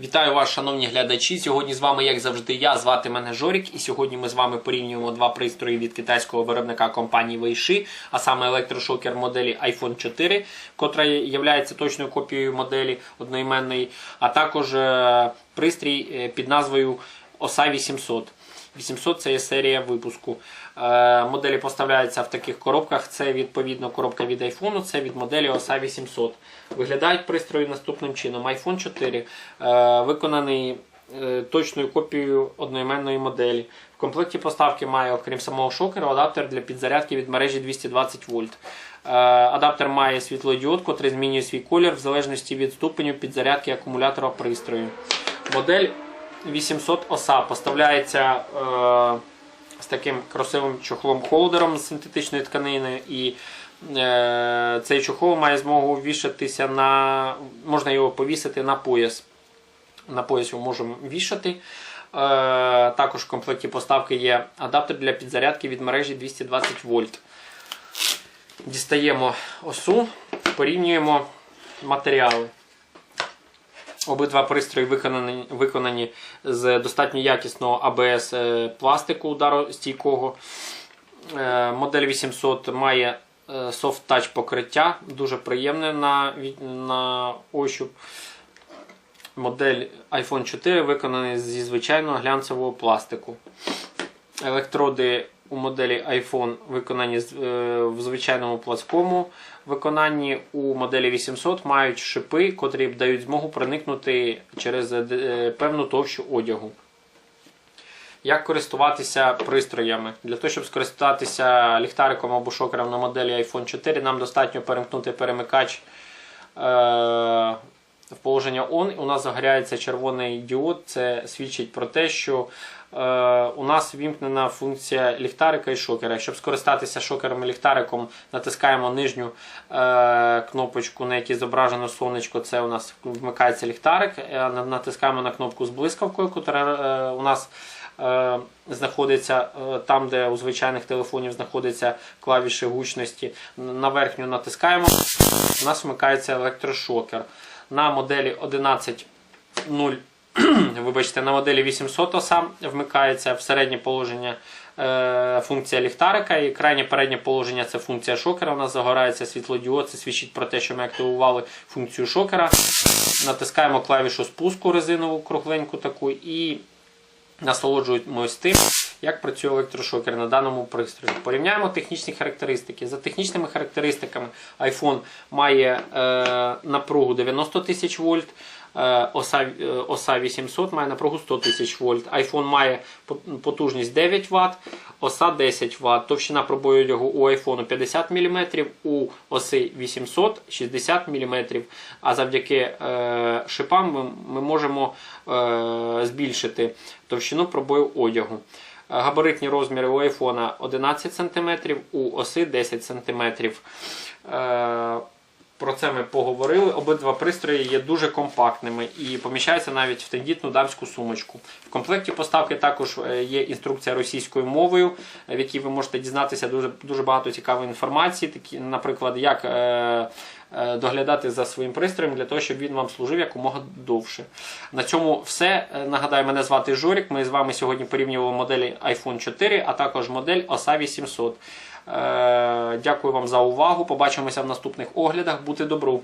Вітаю вас, шановні глядачі. Сьогодні з вами, як завжди, я звати мене Жорік, і сьогодні ми з вами порівнюємо два пристрої від китайського виробника компанії Вейши, а саме електрошокер моделі iPhone 4, котра є точною копією моделі одноіменної, а також е, пристрій е, під назвою Оса 800. 800 це є серія випуску. Е, моделі поставляються в таких коробках. Це відповідно коробка від iPhone, це від моделі OSA 800. Виглядають пристрої наступним чином. iPhone 4 е, виконаний е, точною копією одноіменної моделі. В комплекті поставки має, окрім самого шокера, адаптер для підзарядки від мережі 220 вольт. Адаптер має світлодіод, котрий змінює свій колір в залежності від ступеню підзарядки акумулятора пристрою. Модель 800 оса поставляється е, з таким красивим чохлом-холдером з синтетичної тканини. І е, цей чохол має змогу вішатися на. Можна його повісити на пояс. На пояс його можемо вішати. Е, також в комплекті поставки є адаптер для підзарядки від мережі 220 вольт. Дістаємо осу, порівнюємо матеріали. Обидва пристрої виконані, виконані з достатньо якісного АБС е, пластику ударостійкого. Е, Модель 800 має е, soft touch покриття, дуже приємне на, на ощуп. Модель iPhone 4 виконаний зі звичайного глянцевого пластику. Електроди у моделі iPhone виконані е, в звичайному пласкому виконанні. У моделі 800 мають шипи, котрі дають змогу проникнути через е, е, певну товщу одягу. Як користуватися пристроями? Для того, щоб скористатися ліхтариком або шокером на моделі iPhone 4, нам достатньо перемкнути перемикач в положення ON. У нас загоряється червоний діод. Це свідчить про те, що е, у нас вімкнена функція ліхтарика і шокера. Щоб скористатися шокером і ліхтариком, натискаємо нижню е, кнопочку, на якій зображено сонечко. Це у нас вмикається ліхтарик. Е, Натискаємо на кнопку з блискавкою, яка е, у нас знаходиться е, там, де у звичайних телефонів знаходяться клавіші гучності. На верхню натискаємо, у нас вмикається електрошокер. На моделі 11.0 Вибачте, на моделі 800 оса вмикається в середнє положення е, функція ліхтарика, і крайнє переднє положення це функція шокера. У нас загорається світлодіод, це свідчить про те, що ми активували функцію шокера. Натискаємо клавішу спуску резинову кругленьку таку і насолоджуємось тим, як працює електрошокер на даному пристрої. Порівняємо технічні характеристики. За технічними характеристиками iPhone має е, напругу 90 тисяч вольт. е, Оса, е, оса 800 має напругу 100 тисяч вольт. iPhone має потужність 9 Вт, оса 10 Вт. Товщина пробою одягу у iPhone 50 мм, у оси 800 60 мм. А завдяки е, шипам ми, ми можемо е, збільшити товщину пробою одягу. Габаритні розміри у iPhone 11 см, у оси 10 см. Е, Про це ми поговорили. Обидва пристрої є дуже компактними і поміщаються навіть в тендітну дамську сумочку. В комплекті поставки також е, є інструкція російською мовою, е, в якій ви можете дізнатися дуже, дуже багато цікавої інформації, такі, наприклад, як е, е, доглядати за своїм пристроєм для того, щоб він вам служив якомога довше. На цьому все. Е, Нагадаю, мене звати Жорік. Ми з вами сьогодні порівнювали моделі iPhone 4, а також модель OSA 800. Е, Дякую вам за увагу. Побачимося в наступних оглядах. Бути добру!